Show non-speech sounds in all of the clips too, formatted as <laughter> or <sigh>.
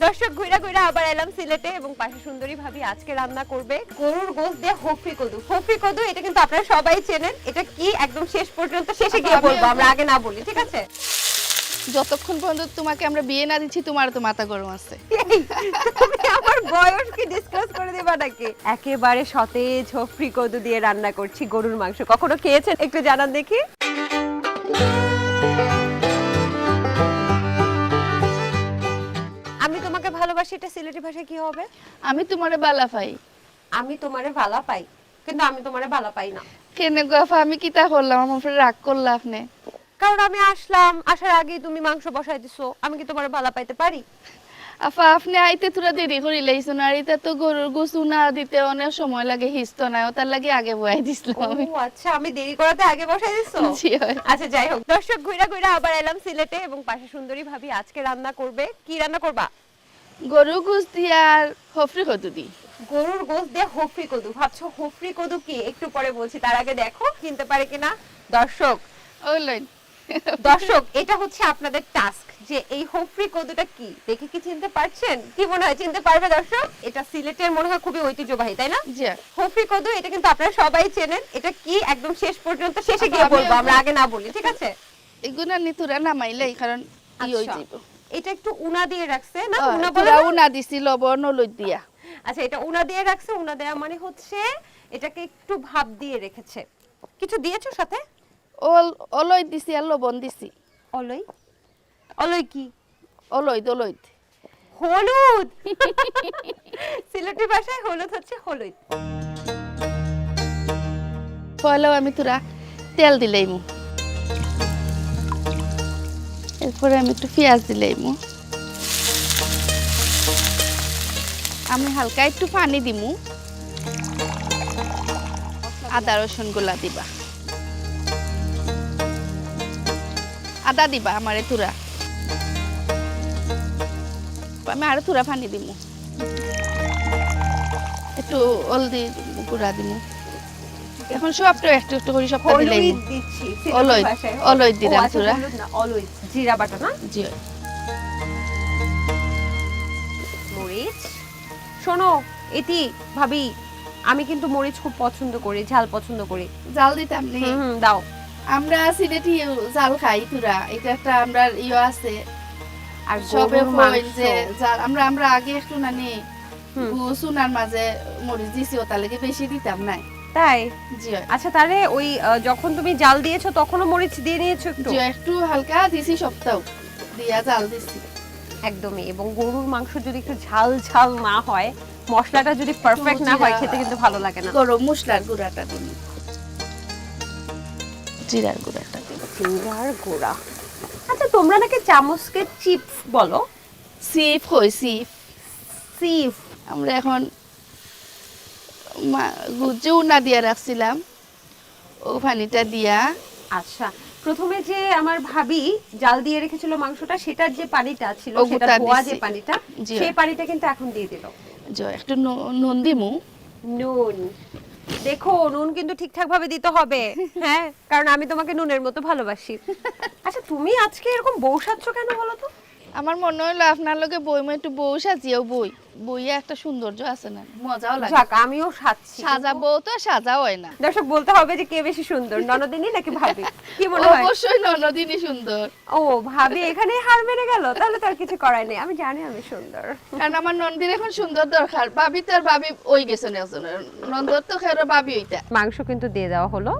দর্শক ঘুরা ঘুরা আবার এলাম সিলেটে এবং পাশে সুন্দরী ভাবি আজকে রান্না করবে গরুর গোস দিয়ে হফরি কদু। হফরি কদু এটা কিন্তু আপনারা সবাই চেনেন। এটা কি? একদম শেষ পর্যন্ত শেষে গিয়ে আচ্ছা, বলব আমরা আগে না বলি ঠিক আছে? যতক্ষণ পর্যন্ত তোমাকে আমরা বিয়ে না দিচ্ছি তোমার তো মাথা গরম আছে। আমার বয়স কি ডিসকাস করে দিবা নাকি? একেবারে সতেজ হফরি কদু দিয়ে রান্না করছি গরুর মাংস। কখনো খেয়েছেন? একটু জানান দেখি। এটা সিলেটি ভাষায় কি হবে? আমি তোমারে বালা পাই। আমি তোমারে ভালা পাই কিন্তু আমি তোমারে ভালা পাই না। কেনে গফা আমি কিতা করলাম? আমার উপরে রাগ করলা আপনি। কারণ আমি আসলাম আসার আগে তুমি মাংস বসাই দিছো আমি কি তোমারে ভালা পাইতে পারি? আফা আপনি আইতে তোরা দেরি করি লাইছো না আর এটা তো গরুর গোসু না দিতে অনেক সময় লাগে হিস্ত না তার লাগে আগে বয়াই দিছিলাম। আমি ও আচ্ছা আমি দেরি করাতে আগে বসাই দিছো? জি হয়। আচ্ছা যাই হোক দর্শক ঘুরা ঘুরা আবার এলাম সিলেটে এবং পাশে সুন্দরী ভাবি আজকে রান্না করবে। কি রান্না করবা? গরু গোস দিয়ে আর হফরি কত দি গরুর গোস দিয়ে হফরি কদু। ভাবছ হফরি কদু কি? একটু পরে বলছি তার আগে দেখো কিনতে পারে কিনা। দর্শক ওই লইন। দর্শক এটা হচ্ছে আপনাদের টাস্ক যে এই হফরি কদুটা কি? দেখে কি চিনতে পারছেন? কি মনে হয় চিনতে পারবে দর্শক? এটা সিলেটের মনে হয় খুবই ঐতিহ্যবাহী তাই না? জি। হফরি কদু এটা কিন্তু আপনারা সবাই চেনেন। এটা কি? একদম শেষ পর্যন্ত শেষে গিয়ে বলব আমরা আগে না বলি ঠিক আছে? এগুনা নি তোরা নামাইলাই কারণ ই হই আচ্ছা, যাইব। এটা একটু উনা দিয়ে রাখছে না? উনা বলে তোরাও না? না দিছি লবণ লই দিয়া। আচ্ছা এটা উনা দিয়ে রাখছে উনা দেওয়া মানে হচ্ছে এটাকে একটু ভাপ দিয়ে রেখেছে। কিছু দিয়েছ সাথে? ওল অলই দিছি আর লবণ দিছি। অলই? অলই কি? অলই দলই। হলুদ! <laughs> সিলেটি ভাষায় হলুদ হচ্ছে হলুদ। পয়লাও আমি তোরা তেল দিলাইমু এরপরে আমি একটু পেঁয়াজ দিলাইমু আমি হালকা একটু পানি দিমু। আদা রসুনগুলা দিবা। আদা দিবা আমারে তুরা। আমি আরও তুরা পানি দিমু। একটু হলদি গুঁড়া দিমু। এখন সবটা একটু একটু করে অলই- ভাষায়। অলই ও, দিলাম আচ্ছা, পুরা। জিরা বাটা না জি। মরিচ। শোনো এটি ভাবি আমি কিন্তু মরিচ খুব পছন্দ করি ঝাল পছন্দ করি। জাল দিতাম নি? হুম দাও। আমরা সিলেটি জাল খাই তুরা এটা একটা আমরা ইয়ে আছে। আর সবে যে জাল আমরা আমরা আগে একটু নানি। সুনার মাঝে মরিচ দিছি ও তার লাগে বেশি দিতাম নাই। তাই? জি আচ্ছা তাহলে ওই যখন তুমি জাল দিয়েছ তখনও মরিচ দিয়ে নিয়েছো একটু? জি একটু হালকা দিছি সপ্তাহ। দিয়া জাল দিছি। একদমই এবং গরুর মাংস যদি একটু ঝাল ঝাল না হয় মশলাটা যদি পারফেক্ট না হয় খেতে কিন্তু ভালো লাগে না। গরম মশলার গুঁড়াটা দিন। জিরার গুঁড়াটা দিন। জিরার গুঁড়া। আচ্ছা তোমরা নাকি চামচকে চিপস বলো? সিফ হই সিফ সিফ আমরা এখন উনা দিয়া রাখছিলাম ও পানিটা দিয়া। আচ্ছা প্রথমে যে আমার ভাবি জাল দিয়ে রেখেছিল মাংসটা সেটার যে পানিটা ছিল সেটা ধোয়া যে পানিটা সেই পানিটা কিন্তু এখন দিয়ে দিল। একটু নুন দিমু। নুন। দেখো নুন কিন্তু ঠিকঠাক ভাবে দিতে হবে হ্যাঁ? কারণ আমি তোমাকে নুনের মতো ভালোবাসি। <laughs> আচ্ছা তুমি আজকে এরকম বউ সাজছ কেন বলো তো? আমার মনে হলো আপনার লোকে বই একটু বউ সাজিয়েও বই। বইয়ে একটা সৌন্দর্য আছে না। মজাও লাগে। যাক আমিও সাজছি। সাজাবো তো সাজা হয় না। দর্শক বলতে হবে যে কে বেশি সুন্দর ননদিনী নাকি ভাবি? কি মনে হয়? অবশ্যই ননদিনই সুন্দর। ও ভাবি এখানে হার মেরে গেল তাহলে তো আর কিছু করার নেই। আমি জানি আমি সুন্দর। কারণ আমার নন্দির এখন সুন্দর দরকার। ভাবি তো আর ভাবি ওই গেছে না নন্দর তো খেয়ে ভাবি ওইটা। মাংস কিন্তু দিয়ে দেওয়া হলো।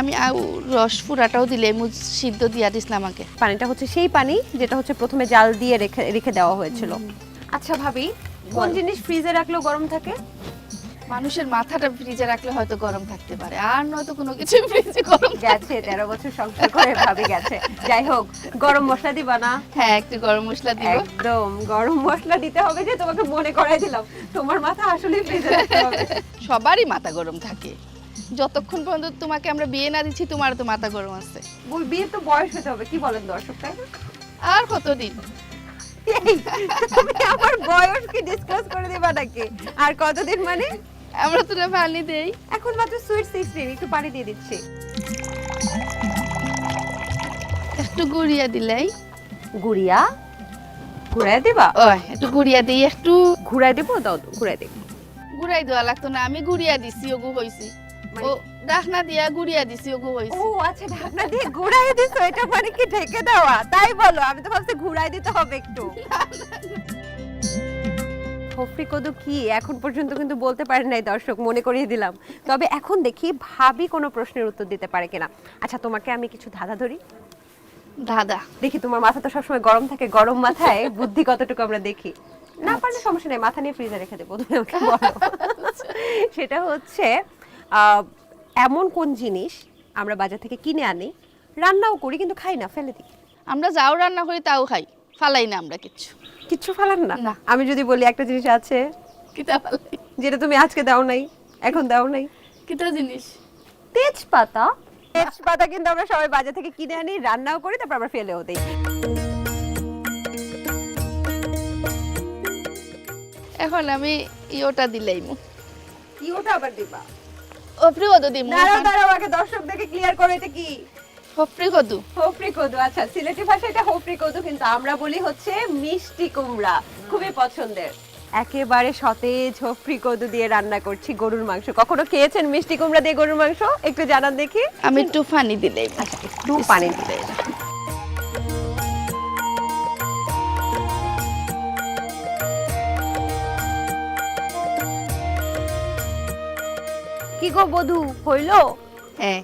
আমি আউ রস পুরাটাও দিলে মু সিদ্ধ দিয়া দিছিলাম আমাকে। পানিটা হচ্ছে সেই পানি যেটা হচ্ছে প্রথমে জাল দিয়ে রেখে রেখে দেওয়া হয়েছিল। আচ্ছা ভাবি কোন জিনিস ফ্রিজে রাখলেও গরম থাকে? মানুষের মাথাটা ফ্রিজে রাখলে হয়তো গরম থাকতে পারে আর নয়তো কোনো কিছু ফ্রিজে গরম গেছে তেরো বছর সংসার করে ভাবি গেছে। যাই হোক গরম মশলা দিবা না? হ্যাঁ একটু গরম মশলা দিব। একদম গরম মশলা দিতে হবে যে তোমাকে মনে করাই দিলাম। তোমার মাথা আসলে ফ্রিজে রাখতে হবে। সবারই মাথা গরম থাকে। যতক্ষণ পর্যন্ত তোমাকে আমরা বিয়ে না দিচ্ছি তোমার তো মাথা গরম আছে। ওই বিয়ে তো বয়স হতে হবে কি বলেন দর্শক তাই আর কতদিন? আমার বয়স কি ডিসকাস করে দিবা নাকি? আর কতদিন মানে? আমরা তোরা পানি দেই। এখন মাত্র সুইট সিক্সটিন একটু পানি দিয়ে দিচ্ছি। একটু গুড়িয়া দিলাই। গুড়িয়া? ঘুরাই দিবা? ও একটু গুড়িয়া দিই একটু ঘুরাই দেবো? দাও তো, ঘুরাই দেবো। ঘুরাই দেওয়া লাগতো না আমি গুড়িয়া দিছি ওগু হইছি ও ডাকনা দিয়া গুড়িয়া দিছি ওগু ও আচ্ছা ঢাকনা দিয়ে ঘুরাই দিছো এটা মানে কি ঢেকে দেওয়া? তাই বলো আমি তো ভাবছি ঘুরাই দিতে হবে একটু। হফরি কদু কি? এখন পর্যন্ত কিন্তু বলতে পারেন নাই দর্শক মনে করিয়ে দিলাম। তবে এখন দেখি ভাবি কোনো প্রশ্নের উত্তর দিতে পারে কিনা। আচ্ছা তোমাকে আমি কিছু ধাঁধা ধরি। দাদা দেখি তোমার মাথা তো সবসময় গরম থাকে গরম মাথায় বুদ্ধি কতটুকু আমরা দেখি। না পারলে সমস্যা নেই মাথা নিয়ে ফ্রিজে রেখে দেবো তুমি আমাকে বলো। <laughs> সেটা হচ্ছে এমন কোন জিনিস আমরা বাজার থেকে কিনে আনি রান্নাও করি কিন্তু খাই না ফেলে দিই? আমরা যাও রান্না করি তাও খাই। ফালাই না আমরা কিচ্ছু। কিচ্ছু ফেলান না। আমি যদি বলি একটা জিনিস আছে কিতা ফালাই? যেটা তুমি আজকে দাও নাই এখন দাও নাই। কিতা জিনিস? তেজপাতা। তেজপাতা কিন্তু আমরা সবাই বাজার থেকে কিনে আনি রান্নাও করি তারপর আমরা ফেলেও দিই। এখন আমি ইওটা দিলাইমু কি ওটা আবার দিবা? হফরি কদু দিমু দাঁড়াও দাঁড়াও আগে দর্শক দেখে ক্লিয়ার করো এটা কি? হফরি কদু হোফরি কদু আচ্ছা সিলেটি ভাষায় এটা হোফরি কদু কিন্তু আমরা বলি হচ্ছে মিষ্টি কুমড়া খুবই পছন্দের। একেবারে সতেজ হফরি কদু দিয়ে রান্না করছি গরুর মাংস। কখনো খেয়েছেন মিষ্টি কুমড়া দিয়ে গরুর মাংস? একটু জানান দেখি। আমি একটু পানি দিলে আচ্ছা একটু পানি দিতে কি গো বধু হইল? হ্যাঁ।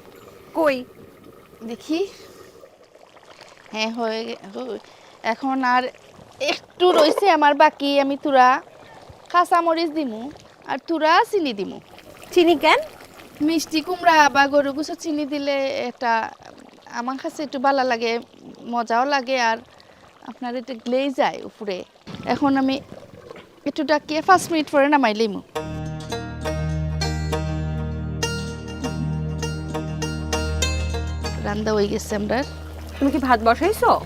কই? দেখি। হ্যাঁ হয়ে এখন আর একটু রইছে আমার বাকি আমি তুরা কাঁচা মরিচ দিমু আর তুরা চিনি দিমু। চিনি কেন? মিষ্টি কুমড়া বা গরু গুছো চিনি দিলে এটা আমার কাছে একটু ভালো লাগে মজাও লাগে আর আপনার এটা গ্লেই যায় উপরে। এখন আমি একটু ডাকিয়ে পাঁচ মিনিট পরে নামাই লিমু। রান্দা হয়ে গেছে আমরা। তুমি কি ভাত বসাইছো?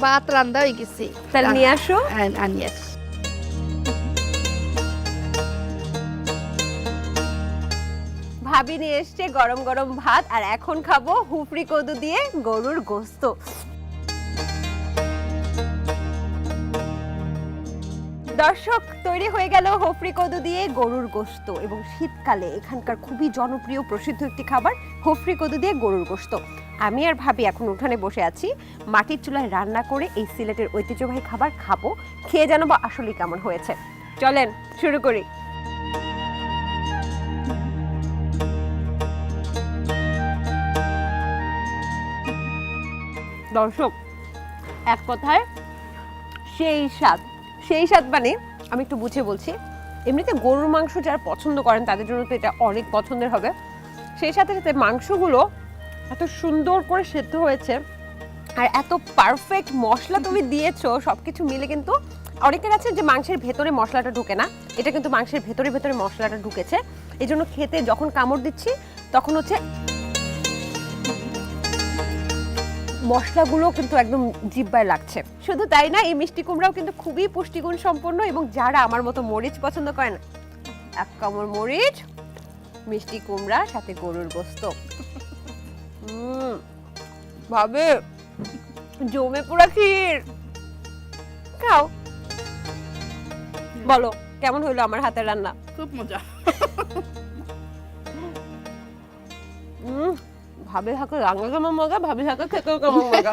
ভাত রান্দা হয়ে গেছে। তাহলে নিয়ে আসো। আন- আনি আসি। ভাবি নিয়ে এসছে গরম গরম ভাত আর এখন খাব হুফরি কদু দিয়ে গরুর গোস্ত। দর্শক তৈরি হয়ে গেল হফরি কদু দিয়ে গরুর গোস্ত এবং শীতকালে এখানকার খুবই জনপ্রিয় প্রসিদ্ধ একটি খাবার হফরি কদু দিয়ে গরুর গোস্ত। আমি আর ভাবি এখন উঠানে বসে আছি। মাটির চুলায় রান্না করে এই সিলেটের ঐতিহ্যবাহী খাবার খাব। খেয়ে জানাব আসলে কেমন হয়েছে। চলেন, শুরু করি। দর্শক, এক কথায় সেই স্বাদ সেই স্বাদ মানে আমি একটু বুঝে বলছি, এমনিতে গরুর মাংস যারা পছন্দ করেন তাদের জন্য তো এটা অনেক পছন্দের হবে। সেই সাথে সাথে মাংসগুলো এত সুন্দর করে সেদ্ধ হয়েছে আর এত পারফেক্ট মশলা তুমি দিয়েছ, সবকিছু মিলে কিন্তু অনেকের আছে যে মাংসের ভেতরে মশলাটা ঢুকে না, এটা কিন্তু মাংসের ভেতরে ভেতরে মশলাটা ঢুকেছে। এই জন্য খেতে যখন কামড় দিচ্ছি, তখন হচ্ছে মশলাগুলো কিন্তু একদম জিব্বায় লাগছে। শুধু তাই না, এই মিষ্টি কুমড়াও কিন্তু খুবই পুষ্টিগুণ সম্পন্ন এবং যারা আমার মতো মরিচ পছন্দ করেন, এক কামড় মরিচ, মিষ্টি কুমড়া, সাথে গরুর গোস্ত। ভাবে জমে পুরা ক্ষীর। খাও। বলো কেমন হইল আমার হাতের রান্না? খুব মজা। ভাবে থাকে রান্না কেমন মজা ভাবি থাকে খেতেও কেমন মজা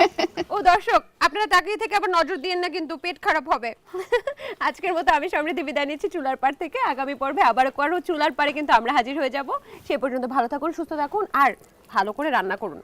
ও দর্শক আপনারা তাকিয়ে থেকে আবার নজর দিয়েন না কিন্তু পেট খারাপ হবে। আজকের মতো আমি সমৃদ্ধি বিদায় নিচ্ছি চুলার পাড় থেকে। আগামী পর্বে আবার কারও চুলার পাড়ে কিন্তু আমরা হাজির হয়ে যাব। সে পর্যন্ত ভালো থাকুন সুস্থ থাকুন আর ভালো করে রান্না করুন।